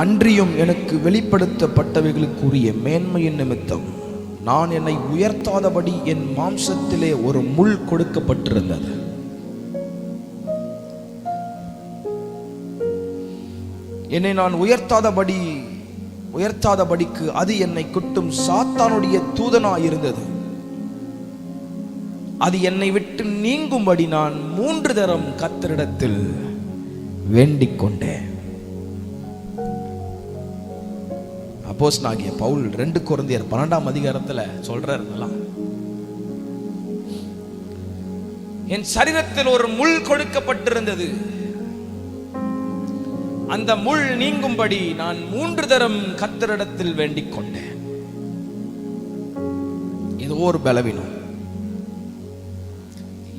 அன்றியும் எனக்கு வெளிப்படுத்தப்பட்டவைகளுக்குரிய மேன்மையின் நிமித்தம் நான் என்னை உயர்த்தாதபடி என் மாம்சத்திலே ஒரு முள் கொடுக்கப்பட்டிருந்தது. என்னை நான் உயர்த்தாதபடி உயர்த்தாதபடிக்கு அது என்னை குட்டும் சாத்தானுடைய தூதனாயிருந்தது. அது என்னை விட்டு நீங்கும்படி நான் மூன்று தரம் கத்தரிடத்தில் வேண்டிக் கொண்டேன் அப்போஸ் ஆகிய பவுல் ரெண்டு குழந்தையர் பன்னெண்டாம் அதிகாரத்தில் சொல்றாரு இதெல்லாம் என் சரீரத்தில் ஒரு முள் கொடுக்கப்பட்டிருந்தது. அந்த முள் நீங்கும்படி நான் மூன்று தரம் கத்தரிடத்தில் வேண்டிக் கொண்டேன். ஏதோ ஒரு பலவீனம்.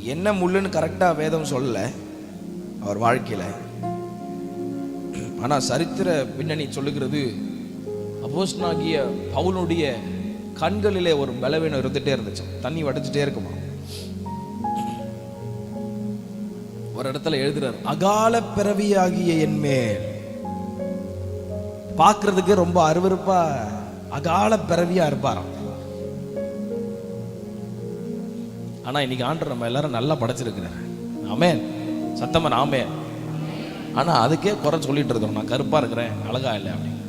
என்ன முள்ளுன்னு கரெக்டா வேதம் சொல்லல. அவர் வாழ்க்கையில. ஆனா சரித்திர பின்னணி சொல்லுகிறது அப்போஸ்டனாகிய பவுலுடைய கண்களிலே ஒரு பலவீனம் இருந்துட்டே இருந்துச்சு. தண்ணி வடிச்சுட்டே இருக்குமா? ஒரு இடத்துல எழுதுறாரு அகால பிறவியாகிய என் மேல். பார்க்கறதுக்கு ரொம்ப அருவருப்பா அகால பிறவியா இருப்பாராம். ஆனா இன்னைக்கு ஆண்டு நம்ம எல்லாரும் நல்லா படைச்சிருக்கிறார். ஆமேன். சத்தமன் ஆமேன். ஆனா அதுக்கே குறை சொல்லிட்டு இருக்கோம் நான் கருப்பா இருக்கிறேன் அழகா இல்லை அப்படின்னு.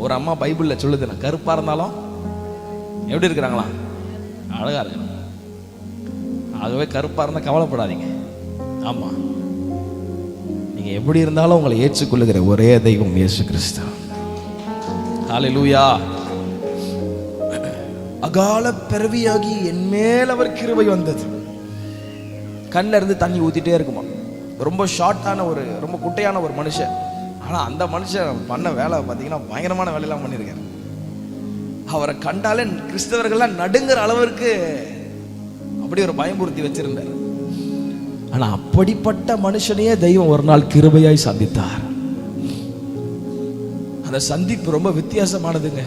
ஒரு அம்மா பைபிள்ல சொல்லுது நான் கருப்பா இருந்தாலும் எப்படி இருக்கிறாங்களா? அழகா இருக்கிறாங்க ஆகவே கருப்பாக இருந்தால் கவலைப்படாதீங்க. ஆமா. நீங்க எப்படி இருந்தாலும் உங்களை ஏற்றுக்கொள்ளுகிற ஒரே தெய்வம் இயேசு கிறிஸ்து. ஹalleluya. அகால பிறவியாகி என் மேல் அவர் கிருபை வந்தது. கண்ணில் இருந்து தண்ணி ஊத்திட்டே இருக்குமா? ரொம்ப ஷார்ட்டான ஒரு ரொம்ப குட்டையான ஒரு மனுஷன். ஆனால் அந்த மனுஷன் பண்ண வேலை பார்த்தீங்கன்னா பயங்கரமான வேலையெல்லாம் பண்ணியிருக்காரு அவரை கண்டாலே கிறிஸ்தவர்கள்லாம் நடுங்கிற அளவிற்கு அப்படி ஒரு பயமுறுத்தி வச்சிருந்தார். ஆனா அப்படிப்பட்ட மனுஷனையே தெய்வம் ஒரு நாள் கிருபையாய் சந்தித்தார். அந்த சந்திப்பு ரொம்ப வித்தியாசமானதுங்க.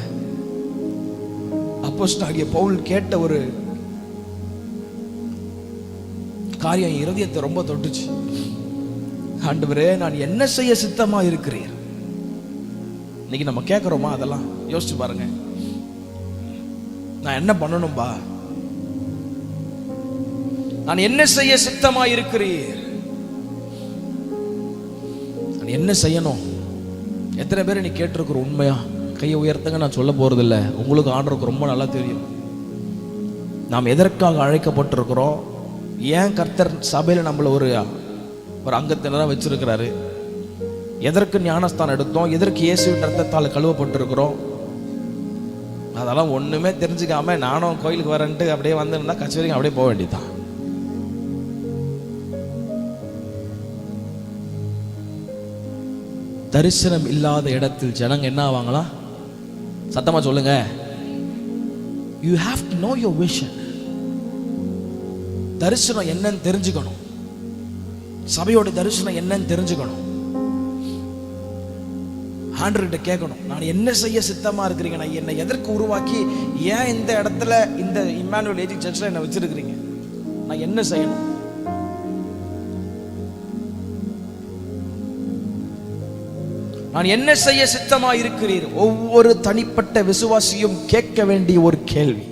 அப்போஸ்தலனாகிய பவுல் கேட்ட ஒரு காரியம் இருதயத்தை ரொம்ப தொட்டுச்சு. ஆண்டவரே நான் என்ன செய்ய சித்தமா இருக்கிறீர்? இன்னைக்கு நம்ம கேட்குறோமா அதெல்லாம்? யோசிச்சு பாருங்க. நான் என்ன பண்ணணும்பா? நான் என்ன செய்ய சித்தமா இருக்கிறீர்? நான் என்ன செய்யணும்? எத்தனை பேர் நீ கேட்டிருக்கிற உண்மையா? கையை உயர்த்தங்க நான் சொல்ல போறதில்ல. உங்களுக்கு ஆண்டருக்கு ரொம்ப நல்லா தெரியும். நாம் எதற்காக அழைக்கப்பட்டிருக்கிறோம்? ஏன் கர்த்தர் சபையில் நம்மளை ஒரு ஒரு அங்கத்தினராக வச்சிருக்கிறாரு. எதற்கு ஞானஸ்தானம் எடுத்தோம்? எதற்கு இயேசுவின் ரத்தத்தால் கழுவப்பட்டிருக்கிறோம்? அதெல்லாம் ஒண்ணுமே தெரிஞ்சுக்காம நானும் கோயிலுக்கு வரேன்ட்டு அப்படியே வந்திருந்தா கச்சேரிக்கு அப்படியே போக வேண்டியதுதான். தரிசனம் இல்லாத இடத்தில் ஜனங்க என்ன ஆவாங்களா? சத்தமா சொல்லுங்க. You have to know your vision தரிசனம் என்னன்னு தெரிஞ்சுக்கணும். சபையோட தரிசனம் என்னன்னு தெரிஞ்சுக்கணும். ஆண்டர்கிட்ட கேட்கணும். நான் என்ன செய்ய சித்தமா இருக்கிறீங்க? நான் என்னை எதற்கு உருவாக்கி ஏன் இந்த இடத்துல இந்த இம்மானுவல் ஏஜிங் சர்ச்சில் என்னை வச்சிருக்கிறீங்க? நான் என்ன செய்யணும்? நான் என்ன செய்ய சித்தமா இருக்கிறீர்? ஒவ்வொரு தனிப்பட்ட விசுவாசியும் கேட்க வேண்டிய ஒரு கேள்வி.